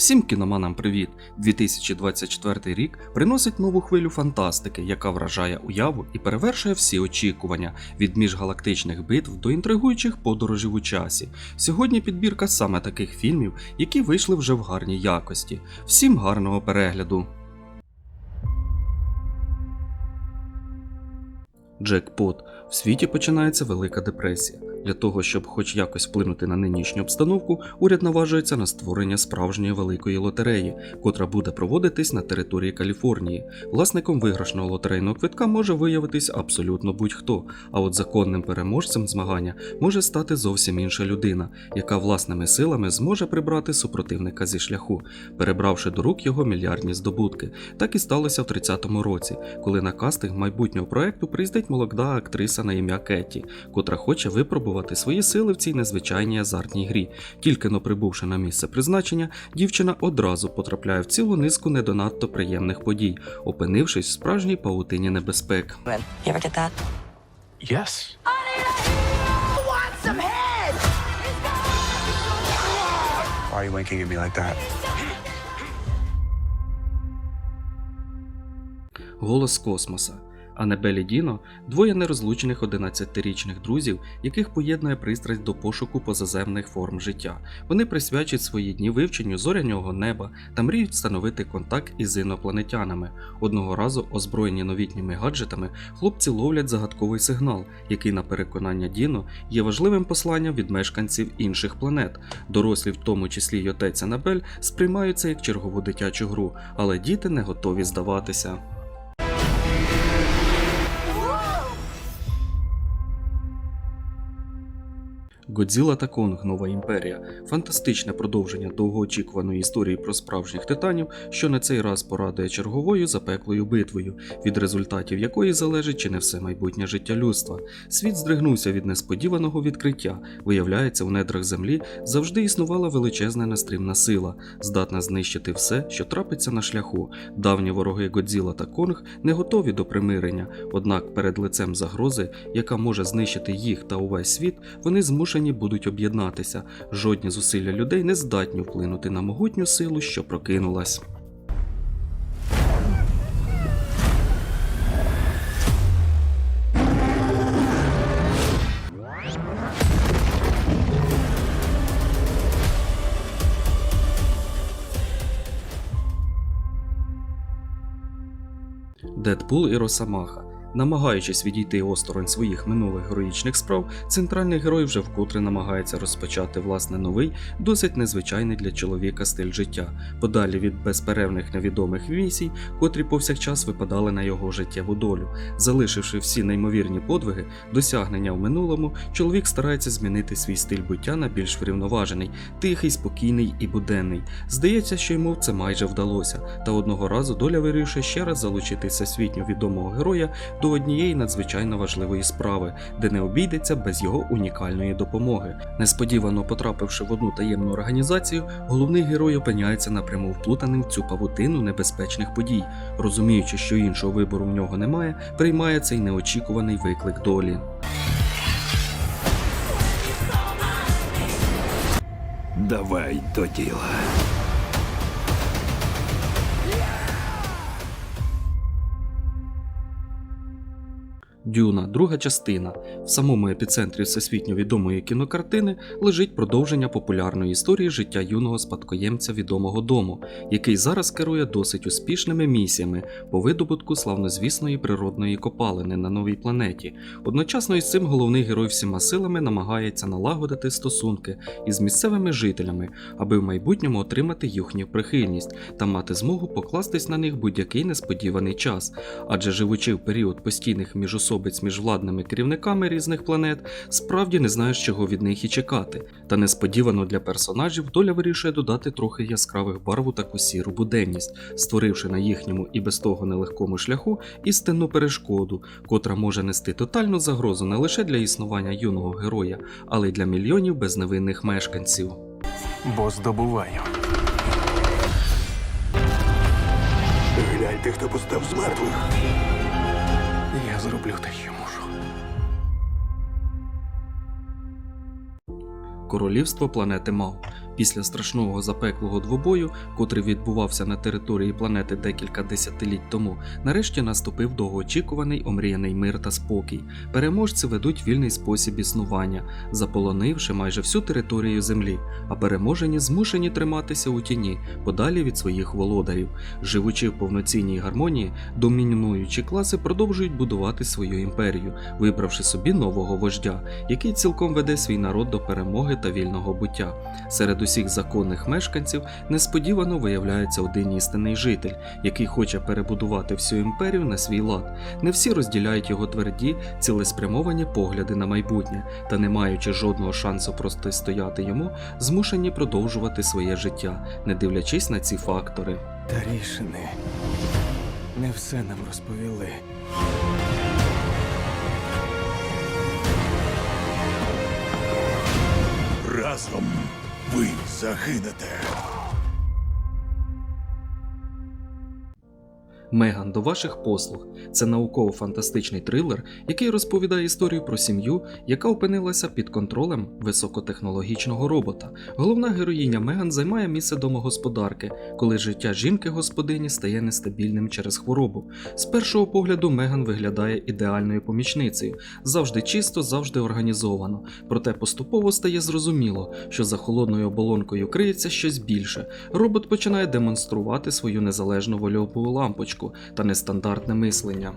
Всім кіноманам привіт! 2024 рік приносить нову хвилю фантастики, яка вражає уяву і перевершує всі очікування від міжгалактичних битв до інтригуючих подорожей у часі. Сьогодні підбірка саме таких фільмів, які вийшли вже в гарній якості. Всім гарного перегляду! Джекпот. В світі починається велика депресія. Для того, щоб хоч якось вплинути на нинішню обстановку, уряд наважується на створення справжньої великої лотереї, котра буде проводитись на території Каліфорнії. Власником виграшного лотерейного квитка може виявитись абсолютно будь-хто, а от законним переможцем змагання може стати зовсім інша людина, яка власними силами зможе прибрати супротивника зі шляху, перебравши до рук його мільярдні здобутки. Так і сталося в 30-му році, коли на кастинг майбутнього проекту приїздить молода актриса на ім'я Кетті, котра хоче випробувати свої сили в цій незвичайній азартній грі. Тільки но прибувши на місце призначення, дівчина одразу потрапляє в цілу низку недонадто приємних подій, опинившись в справжній паутині небезпек. You ever get that? Yes. Why are you winking at me like that? Голос космоса. Аннабель і Діно двоє нерозлучених 11-річних друзів, яких поєднує пристрасть до пошуку позаземних форм життя. Вони присвячують свої дні вивченню зоряного неба та мріють встановити контакт із інопланетянами. Одного разу, озброєні новітніми гаджетами, хлопці ловлять загадковий сигнал, який, на переконання Діно, є важливим посланням від мешканців інших планет. Дорослі, в тому числі й отець Аннабель, сприймають це як чергову дитячу гру, але діти не готові здаватися. Годзіла та Конг Нова імперія фантастичне продовження довгоочікуваної історії про справжніх титанів, що на цей раз порадує черговою запеклою битвою, від результатів якої залежить чи не все майбутнє життя людства. Світ здригнувся від несподіваного відкриття. Виявляється, в недрах землі завжди існувала величезна нестримна сила, здатна знищити все, що трапиться на шляху. Давні вороги Годзіла та Конг не готові до примирення, однак перед лицем загрози, яка може знищити їх та увесь світ, вони змушені будуть об'єднатися. Жодні зусилля людей не здатні вплинути на могутню силу, що прокинулась. Дедпул і Росомаха. Намагаючись відійти осторонь своїх минулих героїчних справ, центральний герой вже вкотре намагається розпочати власне новий, досить незвичайний для чоловіка стиль життя, подалі від безперервних невідомих вісій, котрі повсякчас випадали на його життєву долю. Залишивши всі неймовірні подвиги, досягнення в минулому, чоловік старається змінити свій стиль буття на більш врівноважений, тихий, спокійний і буденний. Здається, що йому це майже вдалося, та одного разу доля вирішує ще раз залучити всесвітньо відомого героя до однієї надзвичайно важливої справи, де не обійдеться без його унікальної допомоги. Несподівано потрапивши в одну таємну організацію, головний герой опиняється напряму вплутаним в цю павутину небезпечних подій, розуміючи, що іншого вибору в нього немає, приймає цей неочікуваний виклик долі. Давай до діла. Дюна, друга частина. В самому епіцентрі всесвітньо відомої кінокартини лежить продовження популярної історії життя юного спадкоємця відомого дому, який зараз керує досить успішними місіями по видобутку славнозвісної природної копалини на новій планеті. Одночасно із цим головний герой всіма силами намагається налагодити стосунки із місцевими жителями, аби в майбутньому отримати їхню прихильність та мати змогу покластись на них будь-який несподіваний час. Адже живучи в період постійних міжособиць між владними керівниками різних планет, справді не знаєш, чого від них і чекати. Та несподівано для персонажів доля вирішує додати трохи яскравих барв у таку сіру буденність, створивши на їхньому і без того нелегкому шляху істинну перешкоду, котра може нести тотальну загрозу не лише для існування юного героя, але й для мільйонів безневинних мешканців. Бо здобуваю. Гляньте, хто постав з мертвих. Я зроблю те, що можу. Королівство планети Мау. Після страшного запеклого двобою, котрий відбувався на території планети декілька десятиліть тому, нарешті наступив довгоочікуваний омріяний мир та спокій. Переможці ведуть вільний спосіб існування, заполонивши майже всю територію Землі, а переможені змушені триматися у тіні, подалі від своїх володарів. Живучи в повноцінній гармонії, домінуючі класи продовжують будувати свою імперію, вибравши собі нового вождя, який цілком веде свій народ до перемоги та вільного буття. Серед усіх законних мешканців несподівано виявляється один істинний житель, який хоче перебудувати всю імперію на свій лад. Не всі розділяють його тверді, цілеспрямовані погляди на майбутнє, та не маючи жодного шансу протистояти йому, змушені продовжувати своє життя, не дивлячись на ці фактори. Тарішини не все нам розповіли. Разом ви загинете. Меган до ваших послуг це науково-фантастичний трилер, який розповідає історію про сім'ю, яка опинилася під контролем високотехнологічного робота. Головна героїня Меган займає місце домогосподарки, коли життя жінки-господині стає нестабільним через хворобу. З першого погляду Меган виглядає ідеальною помічницею, завжди чисто, завжди організовано. Проте поступово стає зрозуміло, що за холодною оболонкою криється щось більше. Робот починає демонструвати свою незалежну вольову лампочку та нестандартне мислення.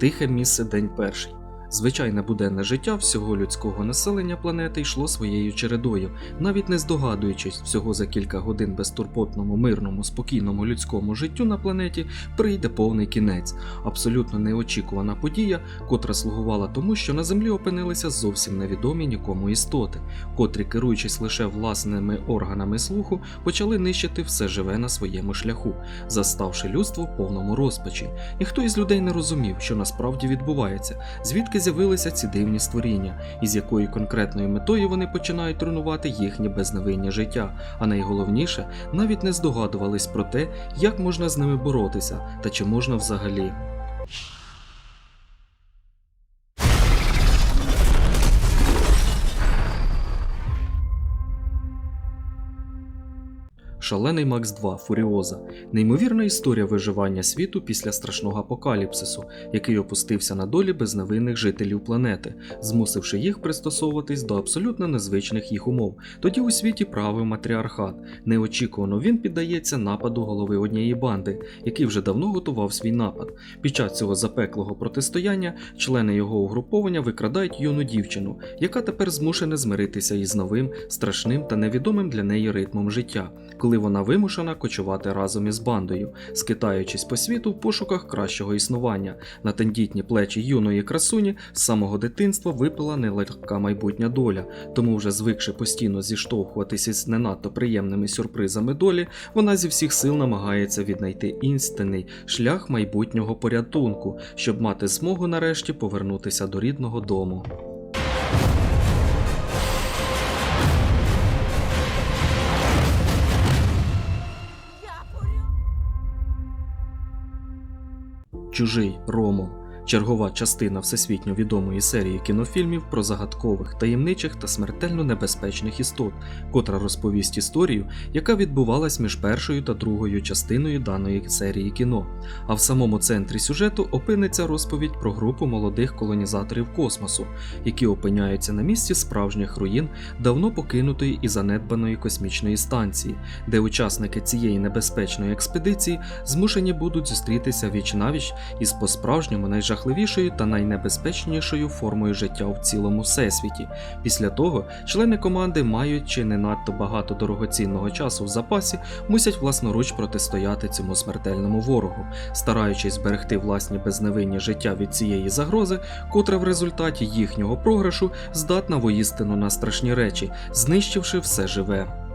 Тихе місце день перший. Звичайне буденне життя всього людського населення планети йшло своєю чередою, навіть не здогадуючись, всього за кілька годин безтурботному, мирному, спокійному людському життю на планеті прийде повний кінець. Абсолютно неочікувана подія, котра слугувала тому, що на землі опинилися зовсім невідомі нікому істоти, котрі, керуючись лише власними органами слуху, почали нищити все живе на своєму шляху, заставши людство в повному розпачі. Ніхто із людей не розумів, що насправді відбувається, звідки з'явилися ці дивні створіння, і з якою конкретною метою вони починають руйнувати їхнє безневинне життя. А найголовніше, навіть не здогадувались про те, як можна з ними боротися та чи можна взагалі. Шалений Макс 2 Фуріоза неймовірна історія виживання світу після страшного апокаліпсису, який опустився на долі безневинних жителів планети, змусивши їх пристосовуватись до абсолютно незвичних їх умов. Тоді у світі правив матріархат. Неочікувано він піддається нападу голови однієї банди, який вже давно готував свій напад. Під час цього запеклого протистояння члени його угруповання викрадають юну дівчину, яка тепер змушена змиритися із новим, страшним та невідомим для неї ритмом життя коли вона вимушена кочувати разом із бандою, скитаючись по світу в пошуках кращого існування. На тендітні плечі юної красуні з самого дитинства випила нелегка майбутня доля, тому вже звикши постійно зіштовхуватися з не надто приємними сюрпризами долі, вона зі всіх сил намагається віднайти істинний шлях майбутнього порятунку, щоб мати змогу нарешті повернутися до рідного дому. Чужий Рому. Чергова частина всесвітньо відомої серії кінофільмів про загадкових, таємничих та смертельно небезпечних істот, котра розповість історію, яка відбувалась між першою та другою частиною даної серії кіно. А в самому центрі сюжету опиниться розповідь про групу молодих колонізаторів космосу, які опиняються на місці справжніх руїн давно покинутої і занедбаної космічної станції, де учасники цієї небезпечної експедиції змушені будуть зустрітися віч навіч із по-справжньому найжахливішою та найнебезпечнішою формою життя в цілому всесвіті. Після того члени команди, маючи не надто багато дорогоцінного часу в запасі, мусять власноруч протистояти цьому смертельному ворогу, стараючись зберегти власні безневинні життя від цієї загрози, котра в результаті їхнього програшу здатна воїстину на страшні речі, знищивши все живе.